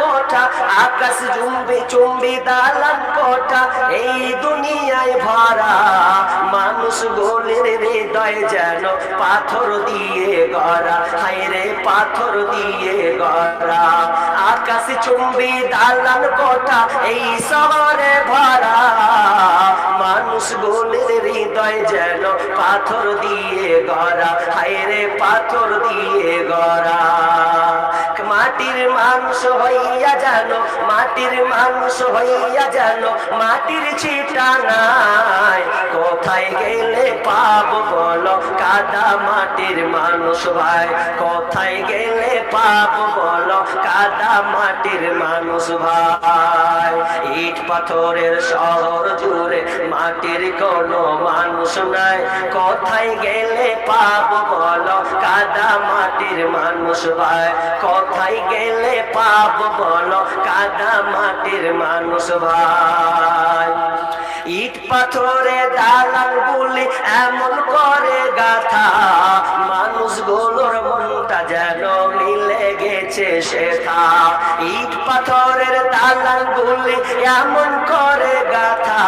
কোঠা, আকাশ চুম্বি চুম্বি দালান কটা এই দুনিয়ায় ভরা মানুষ গোলের হৃদয় যেন পাথর দিয়ে গড়া হাইরে পাথর দিয়ে গড়া। আকাশ চুম্বি দালান কোঠা, এই শহরে ভরা মানুষ গোলের হৃদয় যেন পাথর দিয়ে গড়া হাইরে পাথর দিয়ে গড়া। মাটির মানুষ হইয়া জানো, মাটির মানুষ হইয়া জানো, মাটির ছিটা নাই। কোথায় গেলে পাব বলো, কাদা মাটির মানুষ ভাই। কোথায় গেলে পাব বলো, কাদা মাটির মানুষ ভাই। ইট পাথরের শহর জুড়ে মাটির কোনো মানুষ নাই। কোথায় গেলে পাব বলো, কাদা মাটির মানুষ ভাই। কোথায় গেলে পাব বলো, কাদা মাটির মানুষ ভাই। ইট পাথরে দালান গুলি এমন করে গাথা, মানুষগুলোর মনটা যেন মিলে গেছে শেখা ইট পাথরের দালান গুলি এমন করে গাথা,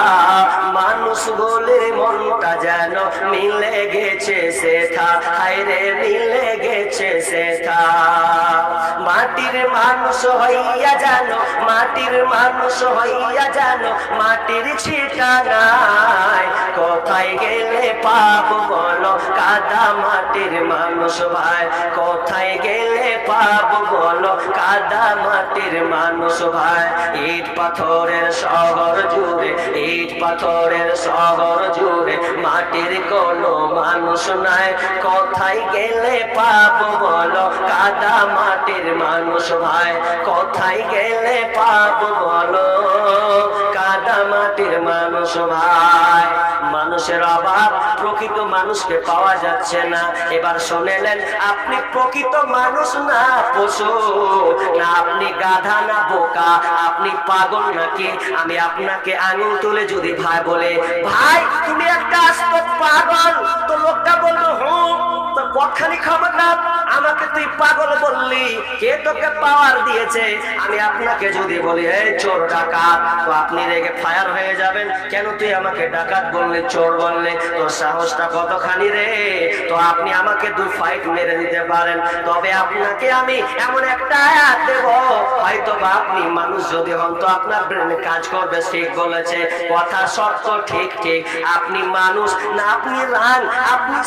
মানুষগুলির মনটা যেন মিলে গেছে শেখা হাইরে মিলে গেছে শেখা মাটির মানুষ হইয়া জানো, মাটির মানুষ হইয়া জানো, মাটির ছিটা নাই কোথায় গেলে পাব বলো? কাদা মাটির মানুষ ভাই, কোথায় গেলে পাব বলো? কাদা মাটির মানুষ ভাই, ইট পাথরের শহর জুড়ে, ইট পাথরের শহর জুড়ে। মাটির কোন মানুষ নাই। কোথায় গেলে পাব বলো? কাদা মাটির মানুষ ভাই। কোথায় গেলে পাব বলো? কাদা মাটির মানুষ ভাই। মানুষের অভাব প্রকৃত মানুষকে পাওয়া যাচ্ছে না। এবার শুনেলেন, আপনি প্রকৃত মানুষ না পশু? না, আপনি গাধা না বোকা? আপনি পাগল নাকি? আমি আপনাকে আঙুল তুলে যদি ভাই বলে, ভাই, তুমি একটা আস্ত পাগল। তো কখানি খবর না আমাকে তুই পাগল বললি। কে তোকে পাওয়ার দিয়েছে? আমি আপনাকে যদি বলি, এই চোর ডাকাত, তো আপনি রেগে ফায়ার হয়ে যাবেন। কেন তুই আমাকে ডাকাত বললে, চোর বললে? তোর সাহসটা কতখানি রে? তো আপনি আমাকে দুই ফাইট মেরে দিতে পারেন। তবে আপনাকে আমি এমন একটা আয়াত দেব। হয়তো বা আপনি মানুষ যদি হন, তো আপনার ব্রেনে কাজ করবে, ঠিক বলেছে। কথা সত্য ঠিক ঠিক। আপনি মানুষ না, আপনি রান, আপনি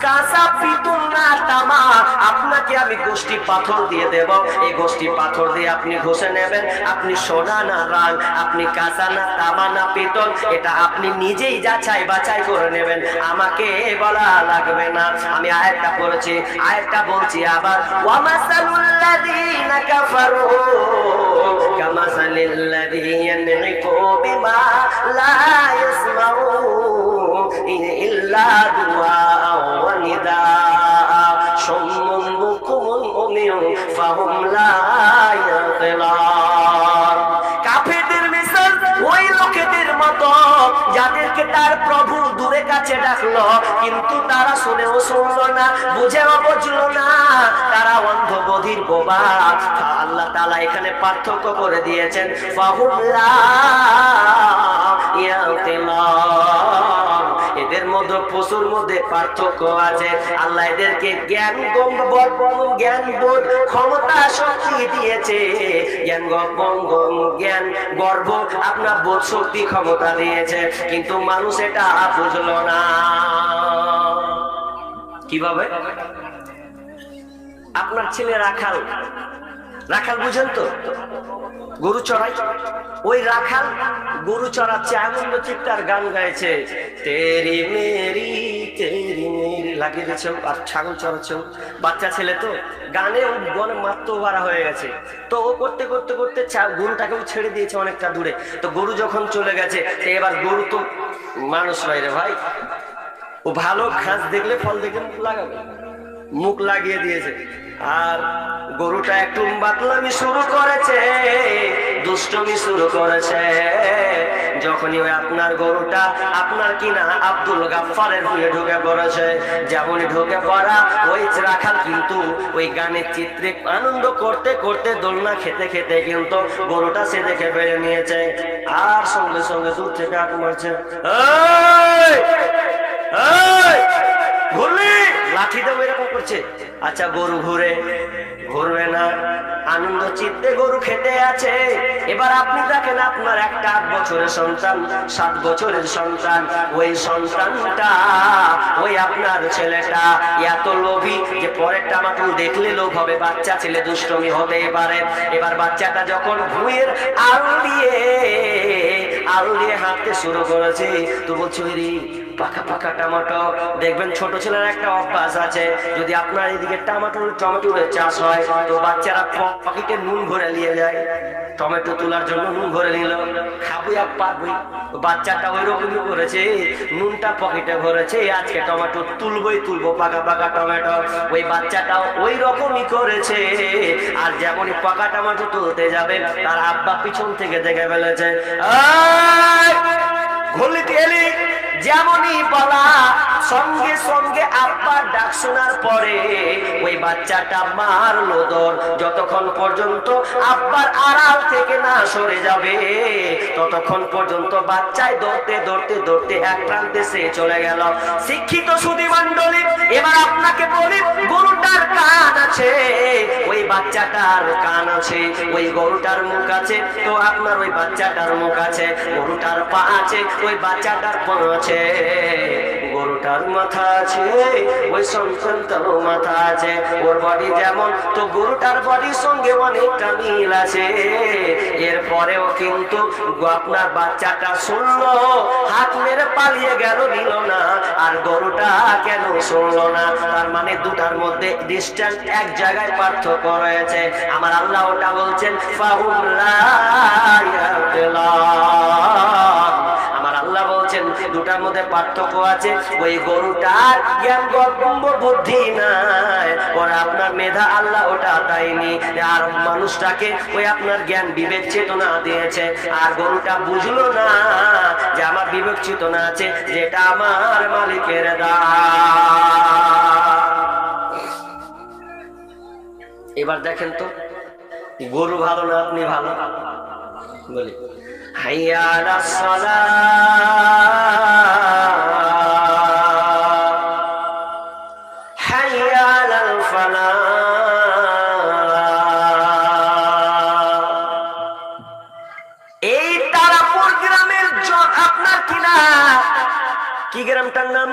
কাঁচা পিতুল আপনাকে আমি গোষ্ঠী পাথর দিয়ে দেব। এই গোষ্ঠী পাথর দিয়ে আপনি ঘষে নেবেন। আপনি সোনা না রান আপনি কাঁচা না তামা না পিতল এটা আপনি নিজেই যাচাই বাছাই করে নেবেন। আমাকে বলা লাগবে না। আমি আরেকটা পড়েছি আরেকটা বলছি আবার। ওয়ামাসালুল্লাযীনা কাফারু কামাসালিল্লাযী ইয়ানইকু বিমা লা ইয়াসমাউ কাফেরদের মিশন ওই লোকেদের মতো, যাদেরকে তার প্রভু দূরে কাছে ডাকলো, কিন্তু তারা শুনেও শুনলো না, বুঝেও বুঝলো না। তারা অন্ধ বধির বোবা। আল্লাহ তালা এখানে পার্থক্য করে দিয়েছেন ইয়াকিলান এদের পশুর মধ্যে পার্থক্য আছে। জ্ঞান বোধ ক্ষমতা শক্তি দিয়েছে। জ্ঞান জ্ঞান গর্ব আপনার বোধ শক্তি ক্ষমতা দিয়েছে। কিন্তু মানুষ এটা বুঝলো না। কীভাবে? আপনার ছেলে রাখাল রাখাল, বুঝেন তো? গরু চড়াই। ওই রাখাল গরু চড়াচ্ছে আনন্দ চিত্তার গান গাইছে, তেরি মেরি তেরি মেরি লাগিয়ে দিয়েছে আর ছাগল চড়াচ্ছে বাচ্চা ছেলে তো গানে গনে মাত্র বাড়া হয়ে গেছে। তো ও করতে করতে করতে গরুটাকেও ছেড়ে দিয়েছে অনেকটা দূরে। তো গরু যখন চলে গেছে এবার গরু তো মানুষ নয় রে ভাই। ও ভালো ঘাস দেখলে ফল দেখে মুখ লাগাবে। মুখ লাগিয়ে দিয়েছে আর গরুটা একটু বাতলামি শুরু করেছে, দুষ্টমি শুরু করেছে যখনই ওই আপনার গরুটা আপনার কিনা আব্দুল গাফারের ভুলে ঢুকে পড়েছে, যেমনই ঢুকে পড়া ওই রাখাল কিন্তু ওই গানের চিত্রে আনন্দ করতে করতে দোলনা খেতে খেতে কিন্তু গরুটা সে দেখে বেড়ে নিয়েছে আর সঙ্গে সঙ্গে দূর থেকে আট মারছে "এই! এই! ঘুরলি লাঠি দেবো এরকম করছে। আচ্ছা গরু ঘুরে ঘুরবে না। আনন্দ চিত্তে গরু খেতে আছে। এবার আপনি দেখেন আপনার একটা আট বছরের সন্তান সাত বছরের সন্তান। ওই সন্তানটা ওই আপনার ছেলেটা এত লোভী যে পরেরটা টামাটুল দেখলে লোভ হবে। বাচ্চা ছেলে দুষ্টমি হতে পারে। এবার বাচ্চাটা যখন ভুঁয়ের আল দিয়ে আলু দিয়ে হাঁটতে শুরু করেছে তো "ওরে, পাকা পাকা টমেটো। দেখবেন ছোট ছেলের একটা অভ্যাস আছে যদি আপনার এদিকে টমেটো টমেটোর চাষ হয় তো বাচ্চারা প- পকেটে নুন ভরে নিয়ে যায়। টমেটো তোলার জন্য নুন ভরে নিল। খাব আর পারবই বাচ্চাটা ওই রকমই করেছে নুনটা পকেটে ভরেছে আজকে টমেটো তুলবই তুলবো পাকা পাকা টমেটো। ওই বাচ্চাটাও ওই রকমই করেছে। আর যেমনই পাকা টমেটো তুলতে যাবে তার আব্বা পিছন থেকে দেখে ফেলেছে "এই, ঘুরলিতে এলি? যেমনই বলা, সঙ্গে সঙ্গে আব্বার ডাক শোনার পরে ওই বাচ্চাটা মারলো দর। যতক্ষণ পর্যন্ত আব্বার আড়াল থেকে না সরে যাবে, ততক্ষণ পর্যন্ত বাচ্চায় দৌড়তে দৌড়তে দৌড়তে এক প্রান্তে সে চলে গেল। শিক্ষিত সুদী মন্ডলী এবার আপনাকে বলি, গরুটার কান আছে। ওই বাচ্চাটার কান আছে, ওই গরুটার মুখ আছে। তো আপনার ওই বাচ্চাটার মুখ আছে, গরুটার পা আছে, ওই বাচ্চাটার পা আছে। গরুটার মাথা আছে, ওই সন্তানটারও মাথা আছে। ওর বডি যেমন, তো গরুটার বডির সঙ্গে অনেকটা মিল আছে। এরপরেও কিন্তু আপনার বাচ্চাটা শুনলো, হাত মেরে পালিয়ে গেল, নিল না। আর গরুটা কেন শুনলো না? তার মানে দুটার মধ্যে ডিস্টেন্স এক জায়গায় পার্থক্য রয়েছে। আমার আল্লাহ ওটা বলছেন, ফাহুম বলছেন দুটার মধ্যে পার্থক্য আছে। ওই গরুটার জ্ঞান গর্ব বুদ্ধি নাই। ওরা আপনার মেধা আল্লাহ ওটা দেয়নি। আর মানুষটাকে ওই আপনার জ্ঞান বিবেক চেতনা দিয়েছে। আর গরুটা বুঝলো না যে আমার বিবেক চেতনা আছে, যেটা আমার মালিকের দা। এবার দেখেন তো, গরু ভালো না আপনি ভালো? বলি। হাইয়া এই তারাপুর গ্রামের আপনার কিনা কি গ্রামটার নাম?